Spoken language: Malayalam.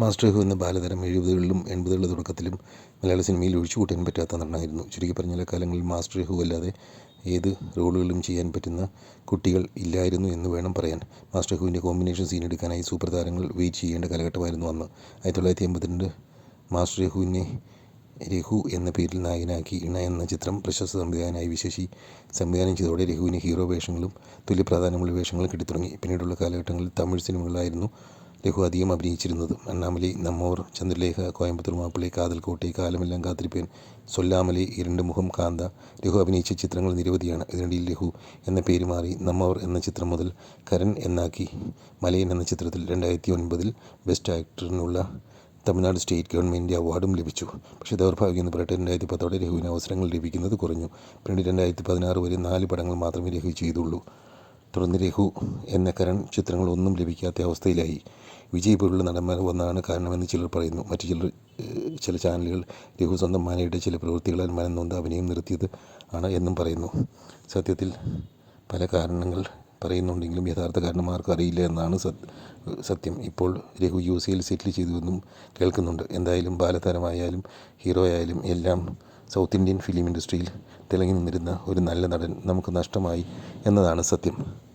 മാസ്റ്റർ ഹു എന്ന ബാലതാരം എഴുപതുകളിലും എൺപതുകളുടെ തുടക്കത്തിലും മലയാള സിനിമയിൽ ഒഴിച്ചുകൂട്ടാൻ പറ്റാത്ത നടനായിരുന്നു. ചുരുക്കി പറഞ്ഞാൽ കാലങ്ങളിൽ മാസ്റ്റർ ഹു അല്ലാതെ ഏത് റോളുകളും ചെയ്യാൻ പറ്റുന്ന കുട്ടികൾ ഇല്ലായിരുന്നു എന്ന് വേണം പറയാൻ. മാസ്റ്റർ ഹുവിന്റെ കോമ്പിനേഷൻ സീൻ എടുക്കാനായി സൂപ്പർ താരങ്ങൾ വെയിറ്റ് ചെയ്യേണ്ട കാലഘട്ടമായിരുന്നു അന്ന്. ആയിരത്തി തൊള്ളായിരത്തി എൺപത്തിരണ്ട് മാസ്റ്റർ ഹുവിനെ രഘു എന്ന പേരിൽ നായകനാക്കി ഇണ എന്ന ചിത്രം പ്രശസ്ത സംവിധായകനായി വിശേഷി സംവിധാനം ചെയ്തതോടെ രഘുവിന് ഹീറോ വേഷങ്ങളും തുല്യ പ്രാധാന്യമുള്ള വേഷങ്ങളും കിട്ടിത്തുടങ്ങി. പിന്നീടുള്ള കാലഘട്ടങ്ങളിൽ തമിഴ് സിനിമകളായിരുന്നു രഘു അധികം അഭിനയിച്ചിരുന്നത് അണ്ണാമലൈ നമ്മോർ ചന്ദ്രലേഖ കോയമ്പത്തൂർ മാപ്പിളി കാതൽക്കോട്ടി കാലമെല്ലാം കാത്തിരിപ്പേൻ സൊല്ലാമലൈ ഇരണ്ട് മുഖം കാന്ത. ലഘു അഭിനയിച്ച ചിത്രങ്ങൾ നിരവധിയാണ്. ഇതിനിടയിൽ ലഘു എന്ന പേര് മാറി നമ്മോർ എന്ന ചിത്രം മുതൽ കരൺ എന്നാക്കി മലയൻ എന്ന ചിത്രത്തിൽ രണ്ടായിരത്തി ഒൻപതിൽ ബെസ്റ്റ് ആക്ടറിനുള്ള തമിഴ്നാട് സ്റ്റേറ്റ് ഗവൺമെന്റ് അവാർഡും ലഭിച്ചു. പക്ഷേ ദൗർഭാഗ്യം എന്ന് പറയട്ടെ രണ്ടായിരത്തി പത്തോടെ രഘുവിന് അവസരങ്ങൾ ലഭിക്കുന്നത് കുറഞ്ഞു. പിന്നീട് രണ്ടായിരത്തി പതിനാറ് വരെ നാല് പടങ്ങൾ മാത്രമേ രഘു ചെയ്തുള്ളൂ. തുടർന്ന് രഘു എന്ന കരൺ ചിത്രങ്ങളൊന്നും ലഭിക്കാത്ത അവസ്ഥയിലായി. വിജയ് പോലുള്ള നടന്മാർ വന്നാണ് കാരണമെന്ന് ചിലർ പറയുന്നു. മറ്റു ചിലർ ചില ചാനലുകൾ രഘു സ്വന്തം മാനയുടെ ചില പ്രവൃത്തികളാൽ മനം നൊന്ത് അഭിനയം നിർത്തിയത് ആണ് എന്നും പറയുന്നു. സത്യത്തിൽ പല കാരണങ്ങൾ പറയുന്നുണ്ടെങ്കിലും യഥാർത്ഥ കാരണം ആർക്കും അറിയില്ല എന്നാണ് സത് സത്യം. ഇപ്പോൾ രഘു യു സിയിൽ സെറ്റിൽ ചെയ്തുവെന്നും കേൾക്കുന്നുണ്ട്. എന്തായാലും ബാലതാരമായാലും ഹീറോ ആയാലും എല്ലാം സൗത്ത് ഇന്ത്യൻ ഫിലിം ഇൻഡസ്ട്രിയിൽ തിളങ്ങി നിന്നിരുന്ന ഒരു നല്ല നടൻ നമുക്ക് നഷ്ടമായി എന്നതാണ് സത്യം.